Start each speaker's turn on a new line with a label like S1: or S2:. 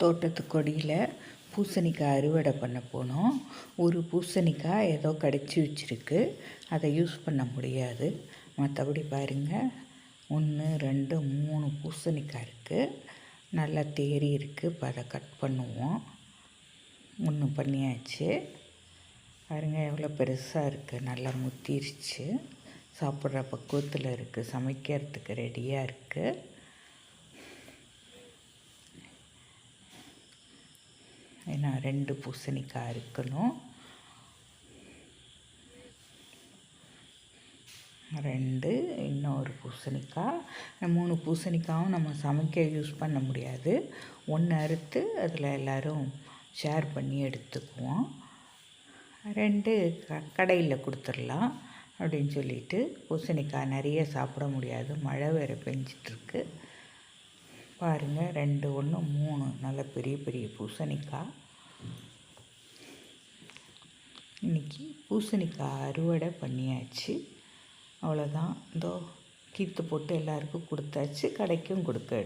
S1: தோட்டத்து கொடியில் பூசணிக்காய் அறுவடை பண்ண போனோம். ஒரு பூசணிக்காய் ஏதோ கடிச்சு வச்சுருக்கு. அதை யூஸ் பண்ண முடியாது. மற்றபடி பாருங்கள் ஒன்று ரெண்டு மூணு பூசணிக்காய் இருக்குது நல்லா தேறி இருக்குது இப்போ அதை கட் பண்ணுவோம். ஒன்று பண்ணியாச்சு. பாருங்கள் எவ்வளோ பெருசாக இருக்குது நல்லா முத்திருச்சு. சாப்பிட்ற பக்குவத்தில் இருக்குது சமைக்கிறதுக்கு ரெடியாக இருக்குது ஏன்னா ரெண்டு பூசணிக்காய் இருக்கணும். ரெண்டு இன்னொரு பூசணிக்காய் மூணு பூசணிக்காயும் நம்ம சமைக்க யூஸ் பண்ண முடியாது. ஒன்று அறுத்து அதில் எல்லோரும் ஷேர் பண்ணி எடுத்துக்குவோம். ரெண்டு க கடையில் கொடுத்துடலாம் அப்படின்னு சொல்லிட்டு பூசணிக்காய் நிறைய சாப்பிட முடியாது. மழை வேறு பெஞ்சிட்ருக்கு பாருங்கள் ரெண்டு ஒன்று மூணு. நல்ல பெரிய பெரிய பூசணிக்காய். இன்றைக்கி பூசணிக்காய் அறுவடை பண்ணியாச்சு. அவ்வளோதான் இதோ கீத்து போட்டு எல்லாருக்கும் கொடுத்தாச்சு. கடைக்கும் கொடுக்க